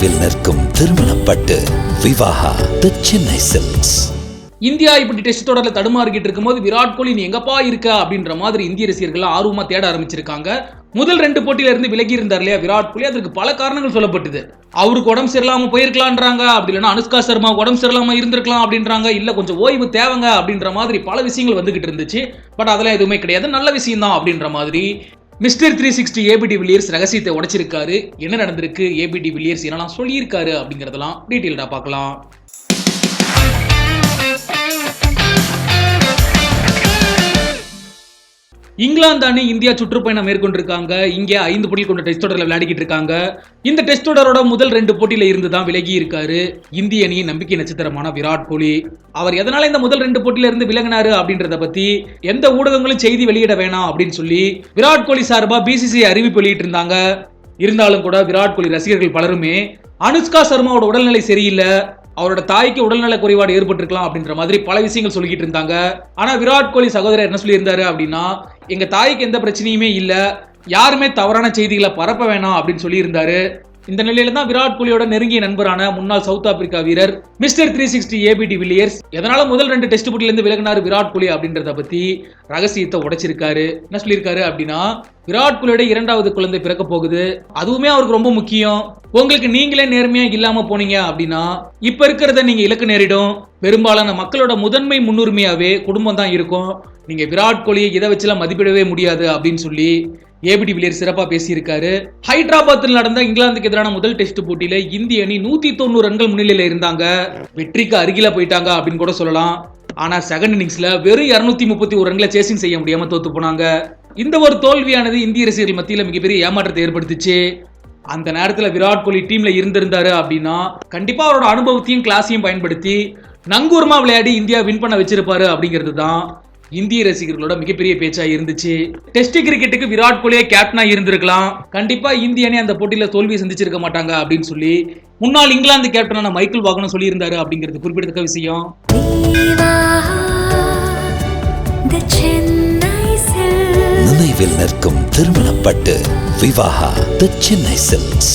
நினைவில் நிற்கும் திருமணப்பட்டு விவாகா தி சென்னை சில்க்ஸ் இந்தியா இப்படி டெஸ்ட் தொடரில் தடுமாறிக்கிட்டு இருக்கும்போது விராட் கோலி நீ எங்கப்பா இருக்க? அப்படின்ற மாதிரி இந்திய ரசிகர்கள் ஆர்வமா தேட ஆரம்பிச்சிருக்காங்க. முதல் ரெண்டு போட்டியில இருந்து விலகி இருந்தார் இல்லையா விராட் கோலி? அதற்கு பல காரணங்கள் சொல்லப்பட்டது. அவருக்கு உடம்பு சரியில்லாம போயிருக்கலான்றாங்க. அப்படி இல்லைன்னா அனுஷ்கா சர்மா உடம்பு சரியில்லாம இருந்திருக்கலாம் அப்படின்றாங்க. இல்ல கொஞ்சம் ஓய்வு தேவைங்க அப்படின்ற மாதிரி பல விஷயங்கள் வந்துகிட்டு இருந்துச்சு. பட் அதெல்லாம் எதுவுமே கிடையாது. நல்ல விஷயம் தான் அப்படின்ற மாதிரி mister three sixty A B D Villiers ரகசியத்தை உடைச்சிருக்காரு. என்ன நடந்திருக்கு? ஏபிடி வில்லியர்ஸ் என்னெல்லாம் சொல்லியிருக்காரு அப்படிங்கிறதெல்லாம் டீட்டெயில்டா பார்க்கலாம். இங்கிலாந்து அணி இந்தியா சுற்றுப்பயணம் மேற்கொண்டிருக்காங்க. இங்கே ஐந்து போட்டிகள் கொண்ட டெஸ்ட் தொடரில் விளையாடிக்கிட்டு இருக்காங்க. இந்த டெஸ்ட் தொடரோட முதல் ரெண்டு போட்டியில இருந்து தான் விலகி இருக்காரு. இந்திய அணியின் நம்பிக்கை நட்சத்திரமான விராட் கோலி. அவர் எதனால இந்த முதல் ரெண்டு போட்டியில இருந்து விலகினாரு அப்படின்றத பத்தி எந்த ஊடகங்களும் செய்தி வெளியிட வேணாம் அப்படின்னு சொல்லி விராட் கோலி சார்பா பிசிசி அறிவிப்பு வெளியிட்டு இருந்தாங்க. இருந்தாலும் கூட விராட் கோலி ரசிகர்கள் பலருமே அனுஷ்கா சர்மாவோட உடல்நிலை சரியில்லை. அவரோட தாய்க்கு உடல்நல குறைபாடு ஏற்பட்டிருக்கலாம் அப்படின்ற மாதிரி பல விஷயங்கள் சொல்லிக்கிட்டு இருந்தாங்க. ஆனா விராட் கோலி சகோதரர் என்ன சொல்லியிருந்தாரு அப்படின்னா எங்க தாய்க்கு எந்த பிரச்சனையுமே இல்ல. யாருமே தவறான செய்திகளை பரப்ப வேணாம் அப்படின்னு சொல்லியிருந்தாரு. இந்த நிலையில தான் விராட் கோலியோட நெருங்கிய நண்பரான முன்னாள் சவுத் ஆப்பிரிக்கா வீரர் mister three sixty A B D Villiers எதனால முதல் ரெண்டு டெஸ்ட் போட்டில இருந்து விலகினாரு விராட் கோலி அப்படின்றத பத்தி ரகசியத்தை உடைச்சிருக்காரு. என்ன சொல்லியிருக்காரு அப்படின்னா விராட் கோலியோட இரண்டாவது குழந்தை பிறக்க போகுது. அதுவுமே அவருக்கு ரொம்ப முக்கியம். உங்களுக்கு நீங்களே நேர்மையா இல்லாம போனீங்க அப்படின்னா இப்ப இருக்கிறத நீங்க இலக்கு நேரிடும். பெரும்பாலான மக்களோட முதன்மை முன்னுரிமையாவே குடும்பம் தான் இருக்கும். நீங்க விராட் கோலியை இதை வச்சுலாம் மதிப்பிடவே முடியாது அப்படின்னு சொல்லி ஏபிடி வில்லியர் சிறப்பா பேசியிருக்காரு. ஹைதராபாத்தில் நடந்த இங்கிலாந்துக்கு எதிரான முதல் டெஸ்ட் போட்டியில இந்திய அணி நூத்தி தொண்ணூறு ரன்கள் முன்னிலையில இருந்தாங்க. வெற்றிக்கு அருகில போயிட்டாங்க அப்படின்னு கூட சொல்லலாம். ஆனா செகண்ட் இன்னிங்ஸ்ல வெறும் இருநூத்தி முப்பத்தி ஒரு ரன்களை சேசிங் செய்ய முடியாம தோத்து போனாங்க. இந்த ஒரு தோல்வியானது இந்திய ரசிகர்கள் மத்தியில் மிகப்பெரிய ஏமாற்றத்தை ஏற்படுத்துச்சு. அந்த நேரத்தில் விராட் கோலி டீம்ல இருந்திருந்தாரு அப்படின்னா கண்டிப்பா அவரோட அனுபவத்தையும் கிளாஸையும் பயன்படுத்தி நங்கூரமா விளையாடி இந்தியா வின் பண்ண வச்சிருப்பாரு அப்படிங்கிறது தான் இந்திய ரசிகர்களோட மிகப்பெரிய பேச்சா இருந்துச்சு. டெஸ்ட் கிரிக்கெட்டுக்கு விராட் கோலியே கேப்டனா இருந்திருக்கலாம். கண்டிப்பா இந்திய அணி அந்த போட்டியில தோல்வி சந்திச்சிருக்க மாட்டாங்க அப்படின்னு சொல்லி முன்னாள் இங்கிலாந்து கேப்டனான மைக்கேல் வாகனம் சொல்லியிருந்தாரு அப்படிங்கிறது குறிப்பிடத்தக்க விஷயம். நினைவில் நிற்கும் திருமணப்பட்டு விவாகா தி சென்னை சில்க்ஸ்